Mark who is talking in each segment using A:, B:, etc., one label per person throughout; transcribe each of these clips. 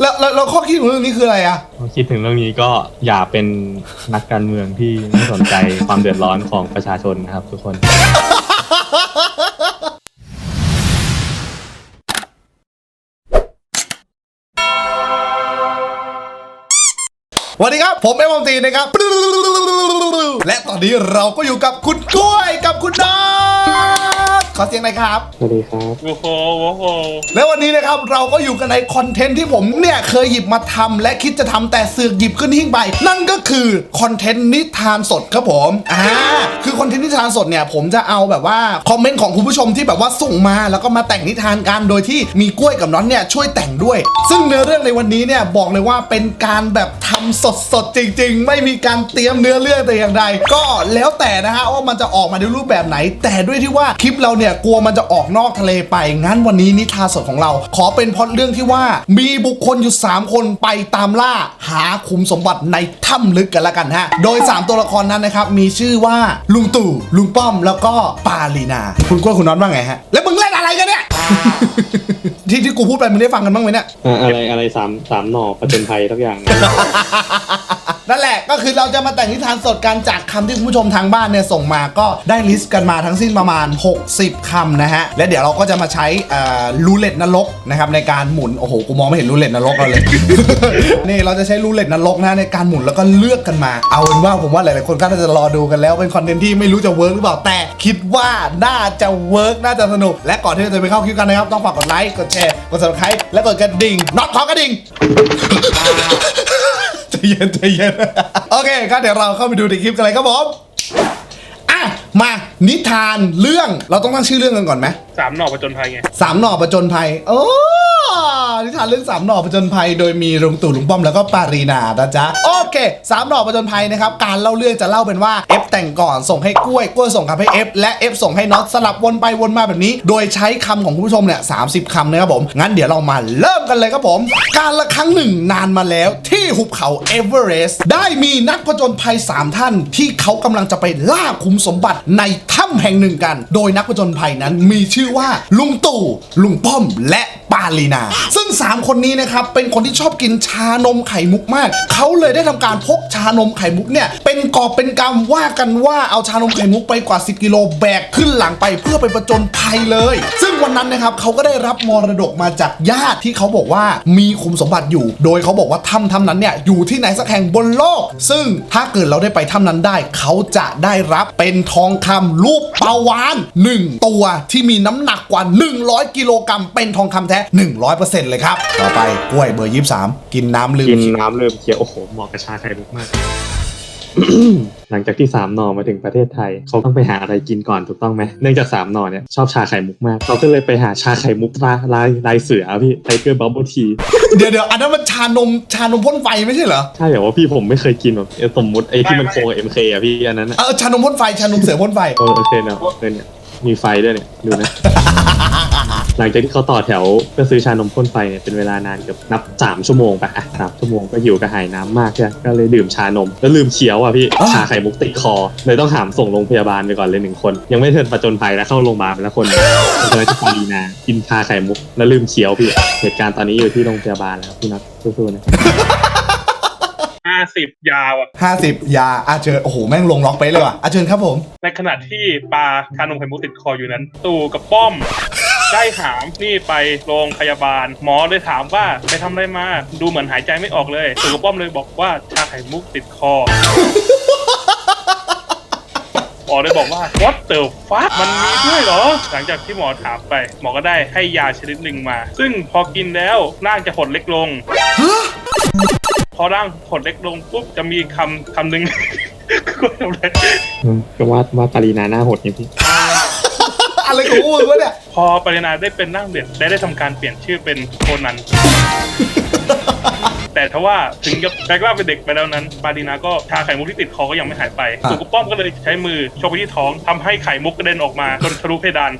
A: แล้วแล้วแล้วข้อคิดของเรื่องนี้คืออะไรอะ
B: คิดถึงเรื่องนี้ก็อย่าเป็นนักการเมืองที่ไม่สนใจ ความเดือดร้อนของประชาชนนะครับทุกคน
A: สวัสดีครับ ผมเอ็มอมตีนะครับ และตอนนี้เราก็อยู่กับคุณกล้วยกับคุณน็อต ขอเสียงหน่อยครับ
B: สวัสดีครับ
C: โอ้โหโอ้โห
A: และวันนี้นะครับเราก็อยู่กันในคอนเทนต์ที่ผมเนี่ยเคยหยิบมาทำและคิดจะทำแต่เสือกหยิบขึ้นหิ้งไป นั่นก็คือคอนเทนต์นิทานสดครับผมอ่าคือคอนเทนต์นิทานสดเนี่ยผมจะเอาแบบว่าคอมเมนต์ของคุณผู้ชมที่แบบว่าส่งมาแล้วก็มาแต่งนิทานกันโดยที่มีกล้วยกับน้องเนี่ยช่วยแต่งด้วย ซึ่งเนื้อเรื่องในวันนี้เนี่ยบอกเลยว่าเป็นการแบบทำสดสดๆจริง ๆ ไม่มีการเตรียมเนื้อเรื่องแต่อย่างใดก็แล้วแต่นะฮะว่ามันจะออกมาในรูปแบบไหน แต่ด้วยที่ว่าคลิปเราเนี่ยกลัวมันจะออกนอกทะเลไป งั้นวันนี้นิทานสดของเรา ขอเป็นพอดเรื่องที่ว่า มีบุคคลอยู่ 3 คนไปตามล่าหาขุมสมบัติในถ้ำลึกกันละกันฮะ โดย 3 ตัวละครนั้นนะครับ มีชื่อว่าลุงตู่ลุงป้อมแล้วก็ปาลีนา คุณกล้วยคุณน็อตว่าไงฮะ แล้วมึงเล่นอะไรกันเนี่ยที่ที่กูพูดไปมึงได้ฟังกันบ้างไหมเนี่ย
B: อะไรอะไรสามสามหน่อประจนภัยทุกอย่าง
A: นั่นแหละก็คือเราจะมาแต่งนิทานสดกันจากคำที่คุณผู้ชมทางบ้านเนี่ยส่งมาก็ได้ลิสต์กันมาทั้งสิ้นประมาณ 60คำนะฮะ และเดี๋ยวเราก็จะมาใช้รูเล็ตนรกนะครับในการหมุน โอ้โห กูมองไม่เห็นรูเล็ตนรกเราเลย นี่เราจะใช้รูเล็ตนรกนะในการหมุนแล้วก็เลือกกันมา เอาเป็นว่าผมว่าหลายๆคนก็น่าจะรอดูกันแล้วเป็นคอนเทนต์ที่ไม่รู้จะเวิร์กหรือเปล่าแต่คิดว่าน่าจะเวิร์กน่าจะสนุก และก่อนที่เราจะไปเข้าคลิปกันนะครับต้องฝากกดไลค์กดแชร์กด subscribe และกดกระดิ่งน็อตขอกระดิ่ง เย็นใจเย็นโอเคก็เดี๋ยวเราเข้าไปดูในคลิปกันเลยครับผม มานิทานเรื่องเราต้องตั้งชื่อเรื่องกันก่อนไหม
C: สามหน่อประจนภัยไง
A: สามหน่อประจนภัยโอ้นิทานเรื่องสามหน่อประจนภัย โดยมีลุงตู่ลุงป้อมแล้วก็ปารีนานะจ๊ะโอเคสามหน่อประจนภัยนะครับการเล่าเรื่องจะเล่าเป็นว่า F แต่งก่อนส่งให้กล้วยกล้วยส่งกลับให้ F และ F ส่งให้น็อตสลับวนไปวนมาแบบนี้ โดยใช้คำของคุณผู้ชมเนี่ยสาคำนะครับผมงั้นเดี๋ยวเรามาเริ่มกันเลยครับผม การละครั้งหนึ่งนานมาแล้วที่หุบเขาเอเวอเรสต์ได้มีนักผจญภัย 3 ท่านที่เขากำลังจะไปล่าคุมสมบัติในถ้ำแห่งหนึ่งกัน โดยนักผจญภัยนั้นมีชื่อว่าลุงตู่ลุงป้อมและ ปาลีนา ซึ่ง 3 คนนี้นะครับ เป็นคนที่ชอบกินชานมไข่มุกมาก เขาเลยได้ทำการพกชานมไข่มุกเนี่ย เป็นกอบเป็นกำว่ากันว่าเอาชานมไข่มุกไปกว่า 10 กิโลแบกขึ้นหลังไปเพื่อไปประจนภัยเลย ซึ่งวันนั้นนะครับเขาก็ได้รับมรดกมาจากญาติที่เขาบอกว่ามีคุมสมบัติอยู่ โดยเขาบอกว่าถ้ำถ้ำนั้นเนี่ยอยู่ที่ไหนสักแห่งบนโลก ซึ่งถ้าเกิดเราได้ไปถ้ำนั้นได้ เขาจะได้รับเป็นทองคำรูปปาวาน 1 ตัวที่มีน้ำหนักกว่า 100 กิโลกรัมเป็นทองคำแท้100%เลยครับ ต่อไปกล้วยเบอร์ 23 กินน้ำลืม
B: กินน้ำเริ่มเคี้ยวโอ้โหเหมาะกับชาไข่มุกมากหลังจากที่สามหน่อมาถึงประเทศไทย เขาต้องไปหาอะไรกินก่อนถูกต้องไหมเนื่องจากสามหน่อเนี่ยชอบชาไข่มุกมากเขาก็เลยไปหาชาไข่มุกลายลายลายเสือพี่ไทเกอร์บับเบิลที
A: เดี๋ยวเดี๋ยวอันนั้นมันชานมชานมพ่นไฟไม่ใช่เหรอ
B: ใช่เหรอว่าพี่ผมไม่เคยกินแบบเอ่อสมมุติไอ้ที่มันโคกับเอ็มเคอะพี่อันนั้นอะ
A: เออชานมพ่นไฟชานมเสือพ่นไฟ
B: โอโอเคเนาะเออเนี่ยมีไฟด้วยเนี่ยดูนะ หลังจากที่เขาต่อแถวเพื่อซื้อชานมพ่นไฟเนี่ยเป็นเวลานานเกือบนับสามชั่วโมงไปอะสามชั่วโมงก็หิวกระหายน้ำมากใช่ไหมก็เลยดื่มชานม แล้วลืมเคี้ยวอะพี่
A: อะ
B: ชาไข่มุกติดคอ เลยต้องหามส่งโรงพยาบาลไปก่อนเลยหนึ่งคน ยังไม่เทินประจนภัยแล้วเข้าโรงพยาบาลไปแล้วคนหนึ่งเป็นอะไรที่ปารีนากินชาไข่มุก แล้วลืมเคี้ยวพี่เหตุการณ์ตอนนี้อยู่ที่โรงพยาบาลแล้วครับพี่นัทสู้ๆนะ
C: ห้าสิบยาวอะ
A: ห้าสิบยาอาเชิญโอ้โห แม่งลงล็อกไปเลยว่ะอาเชิญครับผม
C: ในขณะที่ปลาชานมไข่มุกติดคออยู่นั้น ตู่กับป้อม ได้หามนี่ไปโรงพยาบาล หมอเลยถามว่าไปทำอะไรมา ดูเหมือนหายใจไม่ออกเลยตู่กับป้อมเลยบอกว่าชาไข่มุกติดคอ หมอเลยบอกว่า what the fuck มันมีด้วยเหรอ หลังจากที่หมอถามไป หมอก็ได้ให้ยาชนิดหนึ่งมา ซึ่งพอกินแล้วร่างจะหดเล็กลง พอร่างหดเล็กลงปุ๊บจะมีคำคำหนึ่ง ก็ทำอะไร
B: อืมก็ว่าว่าปารีนาหน้าหดนี่พี่
A: อะไรของมึงวะเนี่ย
C: พอปรินาได้เป็นนั่งเดือดได้ได้ทำการเปลี่ยนชื่อเป็นโคนัน แต่ทว่าถึงจะแปลงร่างเป็นเด็กไปแล้วนั้น ปารีนาก็ชาไข่มุกที่ติดคอก็ยังไม่หายไป
A: อะ
C: สุกุป้อมก็เลยใช้มือชกไปที่ท้องทำให้ไข่มุกกระเด็นออกมาจนทะลุเพดาน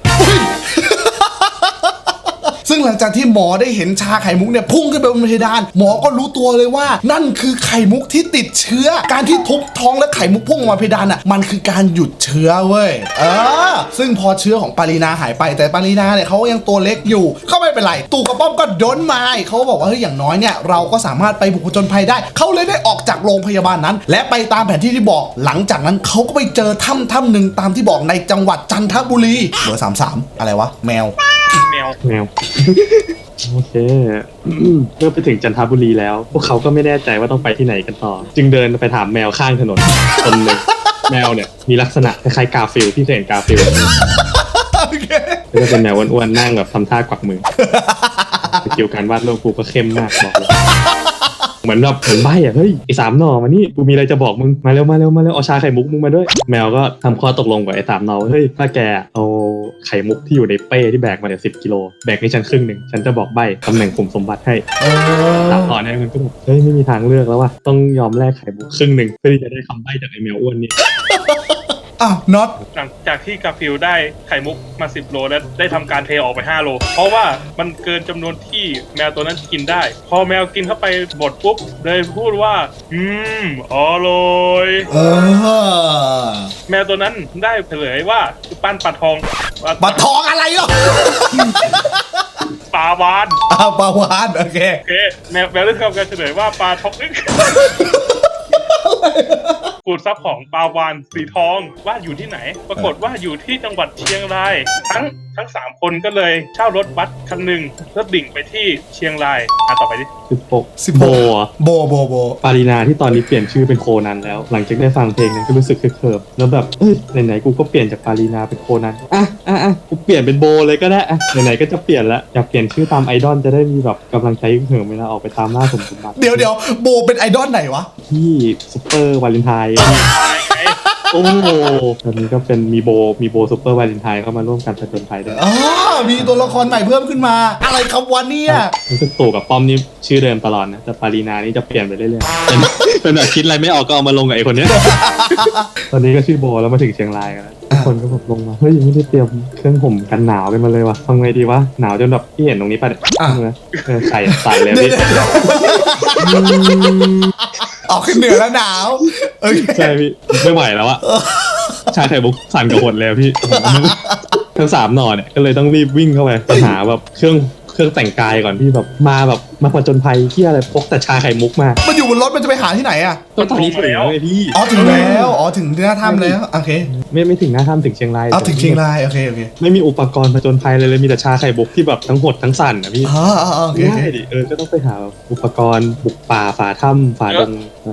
A: ซึ่งหลังจากที่หมอได้เห็นชาไข่มุกเนี่ยพุ่งขึ้นไปบนเพดาน หมอก็รู้ตัวเลยว่า นั่นคือไข่มุกที่ติดเชื้อ การที่ทุบท้องและไข่มุกพุ่งออกมาเพดานอะมันคือการหยุดเชื้อเว้ยเออซึ่งพอเชื้อของปารีนาหายไปแต่ปารีนาเนี่ยเขายังตัวเล็กอยู่ก็ไม่เป็นไรตู่กับป้อมก็โดนไม้เขาบอกว่าเฮ้ยอย่างน้อยเนี่ยเราก็สามารถไปบุกผจญภัยได้เขาเลยได้ออกจากโรงพยาบาลนั้น และไปตามแผนที่ที่บอกหลังจากนั้นเขาก็ไปเจอถ้ำถ้ำหนึ่งตามที่บอกในจังหวัดจันทบุรีเบอร์สามสามอะไรวะแมว
C: แมว
B: แมว โอเค เมื่อไปถึงจันทบุรีแล้ว พวกเขาก็ไม่แน่ใจว่าต้องไปที่ไหนกันต่อ จึงเดินไปถามแมวข้างถนนคนหนึ่งแมวเนี่ยมีลักษณะคล้ายๆกาฟิลพี่เคยเห็นกาฟิลไหม
A: โอเค
B: ก็จะเป็นแมวอ้วนๆนั่งแบบทำท่ากวักมือสกิลการวาดรูปกูก็เข้มมากบอกเลย เหมือนแบบเหมือนใบอะเฮ้ยไอ้สามหน่อมานี่กูมีอะไรจะบอกมึงมาเร็วมาเร็วมาเร็วเอาชาไข่มุกมึงมาด้วย แมวก็ทำข้อตกลงกับไอ้สามหน่อว่าเฮ้ยถ้าแกเอาไข่มุกที่อยู่ในเป้ที่แบกมาเนี่ยสิบกิโลแบกให้ฉันครึ่งหนึ่งฉันจะบอกใบตำแหน่งขุมสมบัติให้
A: เอ
B: สาม
A: อ
B: หน่อเนี่ยมันก็แบบเฮ้ยไม่มีทางเลือกแล้วว่ะต้องยอมแลกไข่มุกครึ่งหนึ่งเพื่อที่จะได้คำใบจากไอ้แมวอ้วนนี่
A: อ้าวน็อต
C: หลังจากที่กาฟิลได้ไข่มุกมา 10 โล และได้ทำการเทออกไป 5 โล เพราะว่ามันเกินจำนวนที่แมวตัวนั้นกินได้ พอแมวกินเข้าไปหมดปุ๊บ เลยพูดว่า อืมอร่อย
A: เออ
C: แมวตัวนั้นได้เผยว่าคือปั้นปลาทอง
A: ปลาทองอะไรอะ
C: ปลาวาน
A: อ้าวปลาวานโอเค
C: โอเคแมวแมวได้ทำการเฉลยว่าปลาทองนึก กูดซับของปาวานสีทองว่าอยู่ที่ไหน ปรากฏว่าอยู่ที่จังหวัดเชียงรายทั้ง ทั้งสามคนก็เลยเช่ารถบัสคันหนึ่งเพื่อดิ่งไปที่เชียงรายอะต่อไปดิ
B: สิบหก
A: สิบ
B: โบ
A: หก
B: อะ
A: โบโบโบ
B: ปารีนาที่ตอนนี้เปลี่ยนชื่อเป็นโคนันแล้ว หลังจากได้ฟังเพลงเนี่ยก็รู้สึกเคิร์ฟๆแล้วแบบเอ้ยไหนๆกูก็เปลี่ยนจากปารีนาเป็นโคนันอะอะอะกูเปลี่ยนเป็นโบเลยก็ได้อะไหนๆก็จะเปลี่ยนแล้วอยากเปลี่ยนชื่อตามไอดอลจะได้มีแบบกำลังใจเหิมเวลาออกไปตามล่าสมบัติ
A: เดี๋ยวเดี๋ยวโบเป็นไอดอลไหนวะ
B: ที่ซุปเปอร์วาเลนไทน์
C: ไง
B: โอ้โหตอนนี้ก็เป็นมีโบมีโบซุปเปอร์วาเลนไทน์เข้ามาร่วมกันผจญภัยด้วย
A: อ๋อมีตัวละครใหม่เพิ่มขึ้นมา อะไรครับวันเนี่ย
B: รู้สึกตู่กับป้อมนี่ชื่อเดิมตลอดนะแต่ปารีนานี่จะเปลี่ยนไปเรื่อยๆเป็นเป็นแบบคิดอะไรไม่ออกก็เอามาลงกับไอคนเนี้ยตอนนี้ก็ชื่อโบแล้วมาถึงเชียงรายกันแล้วทุกคนก็แบบลงมาเฮ้ยยังไม่ได้เตรียมเครื่องห่มกันหนาวกันมาเลยวะทำไงดีวะหนาวจนแบบที่เห็นตรงนี้ปะเนี่ย
A: อะ
B: เออเออใส่ใส่เลย
A: เดี๋ยว
B: พี่
A: เดี๋ยวเดี๋ยว ออกขึ้นเหนือแล้วหนาวโอเค
B: ใช่พี่ไม่ไหวแล้วอะชาไข่บุกสั่นกระหดแล้วพี่ทั้งสามหน่อเนี่ยก็เลยต้องรีบวิ่งเข้าไปไปหาแบบเครื่อง เครื่องแต่งกายก่อนพี่แบบมาแบบมาผจญภัยที่อะไรพกแต่ชาไข่มุกมา
A: มันอยู่บนรถมันจะไปหาที่ไหนอะ
B: ก็ตอนนี้ถึงแล้วไงพี่
A: อ๋อถึงแล้วอ๋อถึงหน้าถ้ำแล้วโอเค
B: ไม่ไม่ถึงหน้าถ้ำถึงเชียงราย
A: เอาถึงเชียงรายโอเคโอเค
B: ไม่มีอุปกรณ์ผจญภัยเลยเลยมีแต่ชาไข่บุกที่แบบทั้งหดทั้งสั่นนะพี่
A: อ๋ออ๋ออ๋อโอเคโอเค
B: ง่ายดิเออก็ต้องไปหาอุปกรณ์บุกป่าฝ่าถ้ำฝ่าดง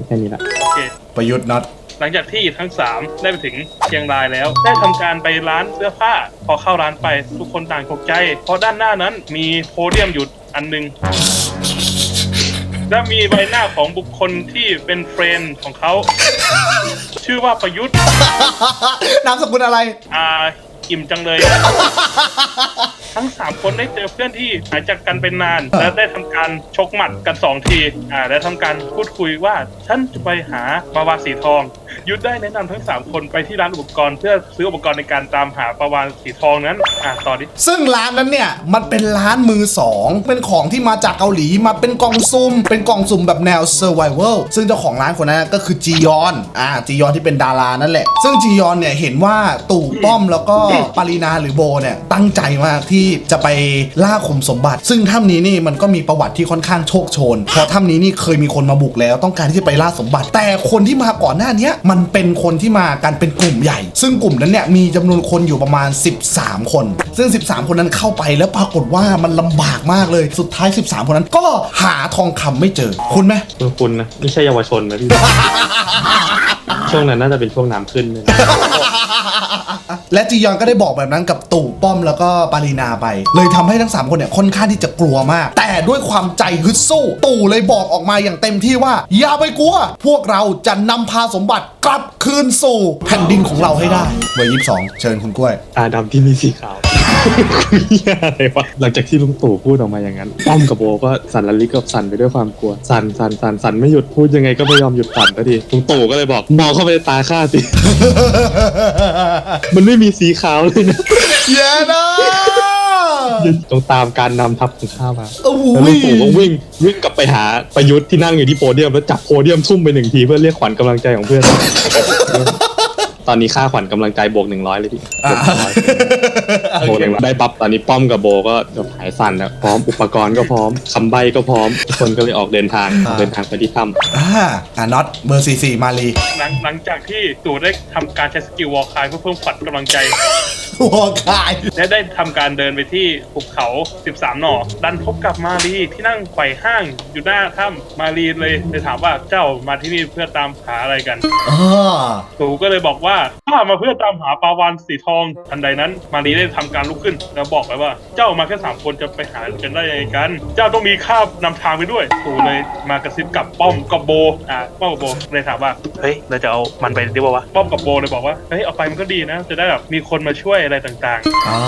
B: แค่นี้แหละ
C: โอเค
A: ประยุทธ์น็อต
C: หลังจากที่ทั้ง 3 ได้ไปถึงเชียงรายแล้ว ได้ทำการไปร้านเสื้อผ้า พอเข้าร้านไปทุกคนต่างตกใจ เพราะด้านหน้านั้นมีโพเดียมอยู่อันหนึงและมีใบหน้าของบุคคลที่เป็นเฟรนด์ของเขา ชื่อว่าประยุทธ์
A: นามสกุลอะไร
C: อ่า อิ่มจังเลย ทั้งสามคนได้เจอเพื่อนที่หายจากกันเป็นนาน และได้ทำการชกหมัดกันสองที อ่า และทำการพูดคุยว่า ฉันจะไปหาปาวาสีทอง ยุทธได้แนะนำทั้งสามคนไปที่ร้านอุปกรณ์เพื่อซื้ออุปกรณ์ในการตามหาปาวาสีทองนั้น อ่าต่อดิ
A: ซึ่งร้านนั้นเนี่ยมันเป็นร้านมือสองเป็นของที่มาจากเกาหลีมาเป็นกล่องซุ่มเป็นกล่องซุ่มแบบแนว survival ซึ่งเจ้าของร้านคนนั้นก็คือจียอนอ่าจียอนที่เป็นดารานั่นแหละ ซึ่งจียอนเนี่ยเห็นว่าตู่ป้อมแล้วก็ปารีนาหรือโบเนี่ยตั้งใจมากที่จะไปล่าขุมสมบัติ ซึ่งถ้ำนี้นี่มันก็มีประวัติที่ค่อนข้างโชคโชนเพราะถ้ำนี้นี่เคยมีคนมาบุกแล้วต้องการที่จะไปล่าสมบัติ แต่คนที่มาก่อนหน้าเนี้ยมันเป็นคนที่มากันเป็นกลุ่มใหญ่ ซึ่งกลุ่มนั้นเนี่ยมีจำนวนคนอยู่ประมาณ 13 คน ซึ่ง 13 คนนั้นเข้าไปแล้วปรากฏว่ามันลำบากมากเลยสุดท้าย 13 คนนั้นก็หาทองคำไม่เจอ คุณไหม
B: คุณคุณนะไม่ใช่เยาวชนนะพี่ ช่วงนั้นน่าจะเป็นช่วงน้ำขึ้นเลยนะ
A: และจียอนก็ได้บอกแบบนั้นกับตู่ป้อมแล้วก็ปารีนาไป เลยทำให้ทั้ง 3 คนเนี่ยค่อนข้างที่จะกลัวมาก แต่ด้วยความใจฮึดสู้ ตู่เลยบอกออกมาอย่างเต็มที่ว่า อย่าไปกลัว พวกเราจะนำพาสมบัติกลับคืนสู่แผ่นดินของเราให้ได้เบอร์ยี่สองเชิญคุณกล้วย
B: ตาดำที่มีสีขาว เหี้ยอะไรวะหลังจากที่ลุงตู่พูดออกมาอย่างนั้นป้อมกับโบก็สั่นละลิกกับสั่นไปด้วยความกลัว สั่นสั่นสั่นสั่นไม่หยุดพูดยังไงก็ไม่ยอมหยุดสั่นสักทีลุงตู่ก็เลยบอกมองเข้าไปในตาข้าสิ มันไม่มีสีขาวเลยนะ
A: เย้นะ
B: ต้องตามการนำทัพของข้ามา
A: โอ้โห
B: แล้วลุงตู่ก็วิ่งวิ่งกลับไปหาประยุทธ์ที่นั่งอยู่ที่โพเดียมแล้วจับโพเดียมทุ่มไปหนึ่งทีเพื่อเรียกขวัญกำลังใจของเพื่อน ตอนนี้ค่าขวัญกำลังใจบวกหนึ่งร้อยเลยพี่
A: อะ
B: โบเลยได้ปั๊บตอนนี้ป้อมกับโบก็แบบหายสั่นแล้วพร้อมอุปกรณ์ก็พร้อมคำใบ้ก็พร้อมทุกคนก็เลยออกเดินทางออกเดินทางไปที่ถ้ำ
A: อ่าอะน็อตเบอร์สี่สี่มาลี
C: หลังหลังจากที่ตู่ได้ทำการใช้สกิลวอลคายเพื่อเพิ่มขวัญกำลังใจ
A: หัวกาย
C: และได้ทำการเดินไปที่ภูเขา 13 หน่อ ดันพบกับมารีที่นั่งไขว่ห้างอยู่หน้าถ้ำมารีเลยเลยถามว่าเจ้ามาที่นี่เพื่อตามหาอะไรกัน
A: อ่า
C: ตู่ก็เลยบอกว่าข้ามาเพื่อตามหาปลาวานสีทองทันใดนั้น มารีได้ทำการลุกขึ้น แล้วบอกไปว่า เจ้ามาแค่สามคนจะไปหากันได้ยังไงกัน เจ้าต้องมีข้านำทางไปด้วยตู่เลยมากระซิบกับป้อมกับโบอ่าป้อมกับโบเลยถามว่าเฮ้ยเราจะเอามันไปดีป่าวะป้อมกับโบเลยบอกว่าเฮ้ยเอาไปมันก็ดีนะ จะได้แบบมีคนมาช่วยอะไรต่างๆ
A: อ่า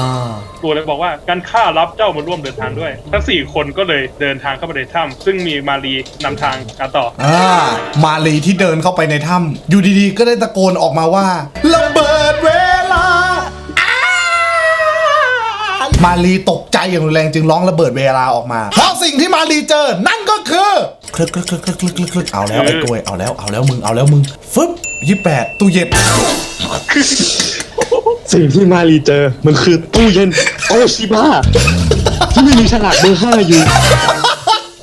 C: ตัวเลยบอกว่าการข้ารับเจ้ามาร่วมเดินทางด้วย ทั้งสี่คนก็เลยเดินทางเข้าไปในถ้ำซึ่งมีมารีนำทางการต่อ
A: อ่ามาลีที่เดินเข้าไปในถ้ำอยู่ดีๆ ก็ได้ตะโกนออกมาว่าระเบิดเวลาอ้ามาลีตกใจอย่างรุนแรงจึงร้องระเบิดเวลาออกมา เพราะสิ่งที่มาลีเจอนั่นก็คือคลึกคลึกคลึกคลึกคลึกคลึกคลึกเอาแล้วไอ้กล้วยเอาแล้วเอาแล้วมึงเอาแล้วมึงฟึบยี่แปดตู้เย็น
B: สิ่งที่มารีเจอมันคือตู้เย็นโอชิบ้าที่ไม่มีฉลากเบอร์ห้าอยู่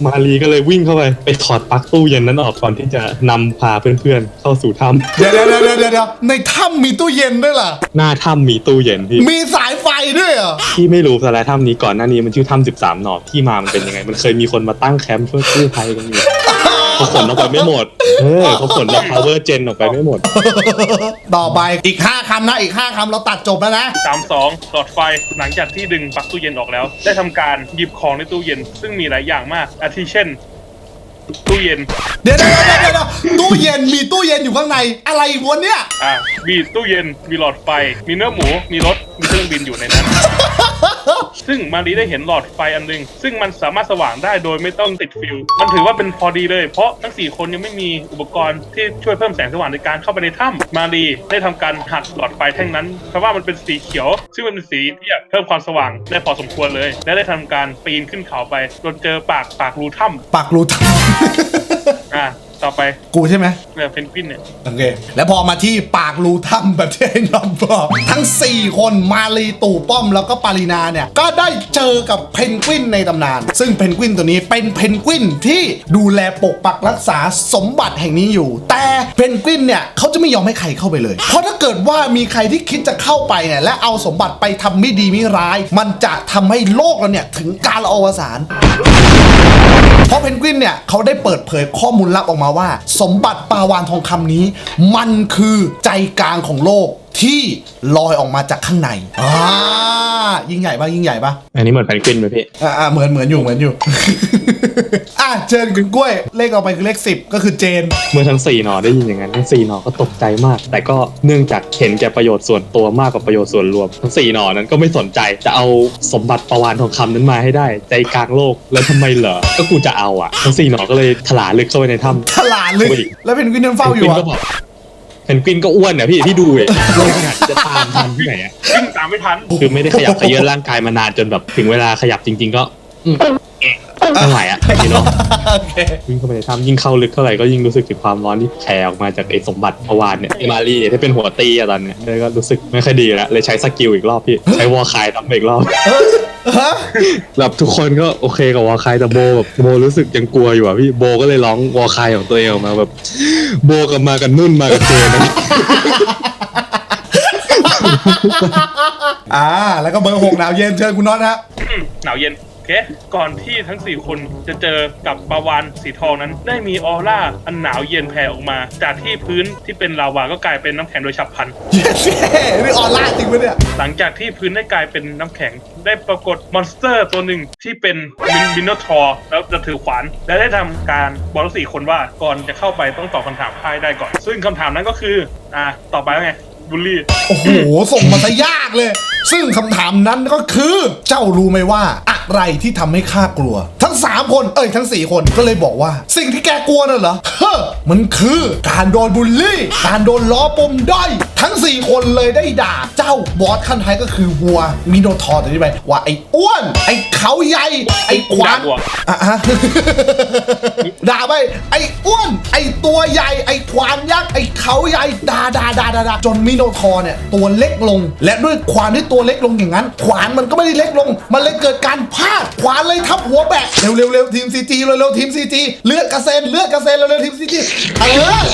B: มารีก็เลยวิ่งเข้าไปไปถอดปลั๊กตู้เย็นนั้นออกก่อนที่จะนำพาเพื่อนๆเข้าสู่ถ้
A: เดี๋ยวเดี๋ยวเดี๋ยวเดี๋ยวเดี๋ยวในถ้ำมีตู้เย็นด้วยเหรอำ
B: หน้าถ้ำมีตู้เย็นพี่
A: มีสายไฟด้วยเหรอ
B: ที่ไม่รู้สาระถ้ำนี้ก่อนหน้านี้มันชื่อถ้ำสิบสามหนอที่มามันเป็นยังไง มันเคยมีคนมาตั้งแคมป์ช่วยกู้ภัยกันอยู่ เขาขนออกไปไม่หมด เออเขาขนแบบ power gen ออกไปไม่หมด
A: ต่อไปอีก 5คำนะอีก 5คำเราตัดจบแล้วนะ
C: สามสองหลอดไฟหลังจากที่ดึงปลั๊กตู้เย็นออกแล้ว ได้ทำการหยิบของในตู้เย็น ซึ่งมีหลายอย่างมาก อาทิเช่น ตู้เย็น
A: เดี๋ยวเดี๋ยวเดี๋ยวเดี๋ยวตู้เย็นมีตู้เย็นอยู่ข้างใน อะไรวะเนี่ย
C: อ่ามีตู้เย็นมีหลอดไฟ มีเนื้อหมู มีรถมีเครื่องบินอยู่ในนั้น ซึ่งมารีได้เห็นหลอดไฟอันหนึง ซึ่งมันสามารถสว่างได้โดยไม่ต้องติดฟิวมันถือว่าเป็นพอดีเลย เพราะทั้ง 4 คนยังไม่มีอุปกรณ์ที่ช่วยเพิ่มแสงสว่างในการเข้าไปในถ้ำมารีได้ทำการหักหลอดไฟแท่งนั้นเพราะว่ามันเป็นสีเขียว ซึ่งมันเป็นสีที่เพิ่มความสว่างได้พอสมควรเลย และได้ทำการปีนขึ้นเขาไปจนเจอปากปากรูถ้
A: ปากรูทำ
C: อ่า ต่อไปำ
A: กูใช่ไหม
C: เนี่ยเพนกวินเนี่ย
A: โอเคแล้วพอมาที่ปากรูถ้ำแบบที่ไอ้น้องบอกทั้ง 4 คนมาลีตู่ป้อมแล้วก็ปารีนาเนี่ย ก็ได้เจอกับเพนกวินในตำนาน ซึ่งเพนกวินตัวนี้เป็นเพนกวินที่ดูแลปกปักรักษาสมบัติแห่งนี้อยู่ แต่เพนกวินเนี่ยเขาจะไม่ยอมให้ใครเข้าไปเลย เพราะถ้าเกิดว่ามีใครที่คิดจะเข้าไปเนี่ยและเอาสมบัติไปทำไม่ดีไม่ร้าย มันจะทำให้โลกเราเนี่ยถึงการอวสาน เพราะเพนกวินเนี่ยเขาได้เปิดเผยข้อมูลลับออกมาว่า สมบัติปาวานทองคำนี้ มันคือใจกลางของโลกที่ลอยออกมาจากข้างในอ่ายิ่งใหญ่ปะยิ่งใหญ่ปะ
B: อันนี้เหมือนแพนกวินไหมพี่
A: อ่าอ่าเหมือนเหมือนอยู่เหมือนอยู่ อะเชิญคุณกล้วย เลขต่อไปคือเลข10ก็คือเจน
B: เมื่อทั้งสี่หนอได้ยินอย่างนั้นทั้งสี่หนอก็ตกใจมาก แต่ก็เนื่องจากเห็นแก่ประโยชน์ส่วนตัวมากกว่าประโยชน์ส่วนรวม ทั้งสี่หนอนั้นก็ไม่สนใจจะเอาสมบัติประวานทองคำนั้นมาให้ได้ ใจกลางโลกแล้วทำไมเหรอก็กูจะเอาอะ ทั้งสี่หนอก็เลยถลาลึกเข้าไปในถ้ำ
A: ฉลาดลึก
B: อุ้ย
A: แล้วเพนกวินยังเฝ้าอยู่
B: เพนกวิน
A: อะ
B: ก็บอกเพนกวินก็อ้วนอะพี่ที่ดูเองอ้วนขนาดจะตามทันที่ไหนอะ
C: วิ่งตามไม่ทัน
B: คือไม่ได้ขยับขยื่นร่างกายมานานจนแบบถึงเวลาขยับจริง ๆ ก็อืมไม่ไหวอะพี่เนาะ
A: โอเค
B: วิ่งเข้าไปในถ้ำยิ่งเข้าลึกเท่าไหร่ก็ยิ่งรู้สึกถึงความร้อนที่แผ่ออกมาจากไอ้สมบัติประวานเนี่ยไอ้มารีเนี่ยที่เป็นหัวตีอะตอนเนี้ยเลยก็รู้สึกไม่ค่อยดีแล้วเลยใช้สกิลอีกรอบพี่ใช้วอลคายทำไปอีกรอบ
A: ฮะ
B: แบบทุกคนก็โอเคกับวอลคายแต่โบแบบโบรู้สึกยังกลัวอยู่อะพี่โบก็เลยร้องวอลคายของตัวเองออกมาแบบ โบกับมากับนุ่นมากับเจนนะ
A: อ่า แล้วก็เบอร์หกหนาวเย็นเชิญคุณน็อตฮะ
C: อืมหนาวเย็น โอเคก่อนที่ทั้ง 4 คนจะเจอกับปลาวานสีทองนั้น ได้มีออร่าอันหนาวเย็นแผ่ออกมา จากที่พื้นที่เป็นลาวาก็กลายเป็นน้ำแข็งโดยฉับพลัน
A: เย้นี่ออนไลน์จริงปะเนี่ย
C: หลังจากที่พื้นได้กลายเป็นน้ำแข็ง ได้ปรากฏมอนสเตอร์ตัวหนึ่งที่เป็นมินมินโนทอร์แล้วจะถือขวาน และได้ทำการบอกทั้งสี่คนว่าก่อนจะเข้าไปต้องตอบคำถามพ่ายได้ก่อน ซึ่งคำถามนั้นก็คือ อ่าต่อไปว่าไงบุลลี่
A: โอ้โห ส่งมาซะยากเลย ซึ่งคำถามนั้นก็คือเจ้ารู้ไหมว่าอะไรที่ทำให้ข้ากลัว ทั้ง 3 คนเอ้ยทั้ง 4 คนก็เลยบอกว่า สิ่งที่แกกลัวน่ะเหรอเฮ้อมันคือการโดนบูลลี่ การโดนล้อปมด้อยทั้ง 4 คนเลยได้ด่าเจ้าบอสขั้นท้ายก็คือวัวมิโนทอร์ตัวนี้ไปว่าไอ้อ้วน ไอ้เขาใหญ่ไอ้ควาน
C: ด่าวัว
A: อะฮะด่าไปไอ้อ้วน ไอ้ตัวใหญ่ ไอ้ควานยักษ์ไอ้เขาใหญ่ด่าด่าด่าด่าด่าจนมิโนทอร์เนี่ยตัวเล็กลง และด้วยความที่ตัวเล็กลงอย่างนั้น ขวานมันก็ไม่ได้เล็กลง มันเลยเกิดการพลาดขวานเลยทับหัวแบะเร็วเร็วเร็วทีมซีจีเร็วเร็วทีมซีจีเลือดกระเซ็นเลือดกระเซ็นเร็วเร็วทีมซีจีเออ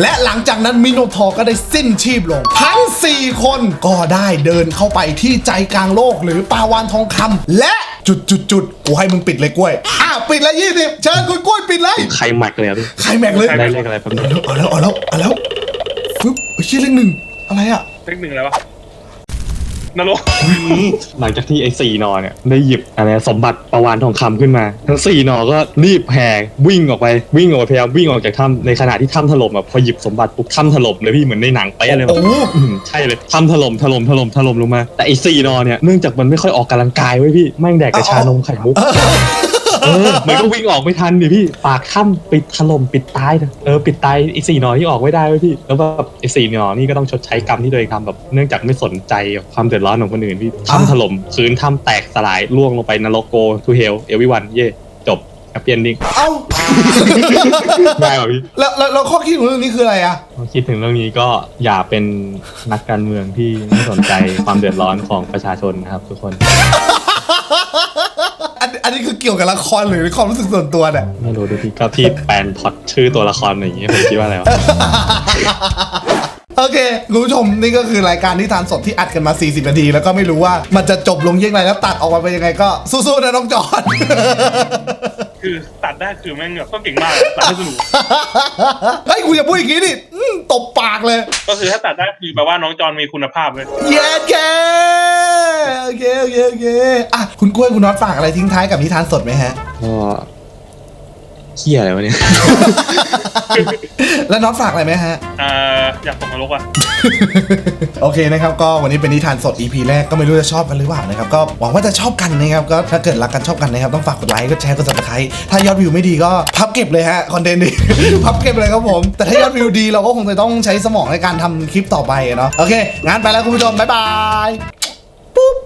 A: และหลังจากนั้นมิโนทอร์ก็ได้สิ้นชีพลง ทั้ง 4 คนก็ได้เดินเข้าไปที่ใจกลางโลกหรือปาวานทองคำและจุดจุดจุดกูให้มึงปิดเลยกล้วย อะปิดเลยยี่สิบเชิญคุณกล้วยปิดเลย
B: ใครหมักเลยอะพี่
A: ใครแม็กเลย
B: ได้เลขอะไรแป๊บนึง
A: เอาแล้วเอาแล้วเอาแล้วฟึบเฮ้ยชื่อเลขหนึ่งอะไรอะ
C: เลขหนึ่งอะไรวะ นรก
B: หลังจากที่ไอ้สี่นอเนี่ยได้หยิบอะไรสมบัติประวานทองคำขึ้นมา ทั้งสี่นอก็รีบแห่วิ่งออกไปวิ่งออกไปพยายามวิ่งออกจากถ้ำในขณะที่ถ้ำถล่มอะพอหยิบสมบัติปุ๊บถ้ำถล่มเลยพี่เหมือนในหนังไปะเลย
A: โอ้
B: อืมใช่เลยถ้ำถล่มถล่มถล่มถล่มลงมา แต่ไอ้สี่นอเนี่ยเนื่องจากมันไม่ค่อยออกกำลังกายไว้ยพี่แม่งแดกแต่ชานมไข่มุก เออมันก็วิ่งออกไม่ทันดิพี่ ปากถ้ำปิดถล่มปิดตายนะเออปิดตายไอ้สี่หนอที่ออกไม่ได้เว้ยพี่แล้วแบบไอ้สี่หนอนี่ก็ต้องชดใช้กรรมที่ตัวเองทำแบบเนื่องจากไม่สนใจความเดือดร้อนของคนอื่นพี่ถ้ำถล่มพื้นถ้ำแตกสลายล่วงลงไปนรกโกทูเฮลเอวิวันเย่จบแฮปปี้เอนดิ้ง
A: เอ้า
B: ง่ายกว่าพี่
A: แล้วแล้วแล้วข้อคิดของเรื่องนี้คืออะไรอะ
B: พอคิดถึงเรื่องนี้ก็อย่าเป็นนักการเมืองที่ไม่สนใจความเดือดร้อนของประชาชนนะครับทุกคน
A: อันอันนี้คือเกี่ยวกับละครหรือความรู้สึกส่วนตัวเนี่ย
B: ไม่รู้ดูพี่ก็ที่แปลนพล็อตชื่อตัวละครอะไรอย่างเงี้ยผมคิดว่าอะไรวะ
A: โอเคคุณผู้ชมนี่ก็คือรายการที่ทานสดที่อัดกันมา 40 นาที แล้วก็ไม่รู้ว่ามันจะจบลงยังไงแล้วตัดออกมาเป็นยังไงก็สู้ๆนะน้องจอน
C: คือตัดได้คือแม่งแบบต้องเก่งมากตัดให้สนุก
A: เฮ้ยกูอย่าพูดอย่างนี้ดิอืมตบปากเลย
C: ก็คือถ้าตัดได้คือแปลว่าน้องจอนมีคุณภาพเลย
A: เย้แก โอเคโอเคโอเคอะคุณกล้วยคุณน็อตฝากอะไรทิ้งท้ายกับนิทานสดไหมฮะ
B: ก็เฮียอะไรวะเนี่ย
A: แล้วน็อตฝากอะไรไหมฮะ
C: อ่าอยากตกนรกอะ
A: โอเคนะครับก็วันนี้เป็นนิทานสด EP แรกก็ไม่รู้จะชอบกันหรือเปล่านะครับก็หวังว่าจะชอบกันนะครับก็ถ้าเกิดรักกันชอบกันนะครับต้องฝากกดไลค์กดแชร์กด subscribe ถ้ายอดวิวไม่ดีก็พับเก็บเลยฮะคอนเทนต์นี้พับเก็บเลยครับผม แต่ถ้ายอดวิวดีเราก็คงจะต้องใช้สมองในการทำคลิปต่อไปอะเนาะโอเคงั้นไปแล้วคุณผู้ชมบ๊ายบาย ปุ๊บ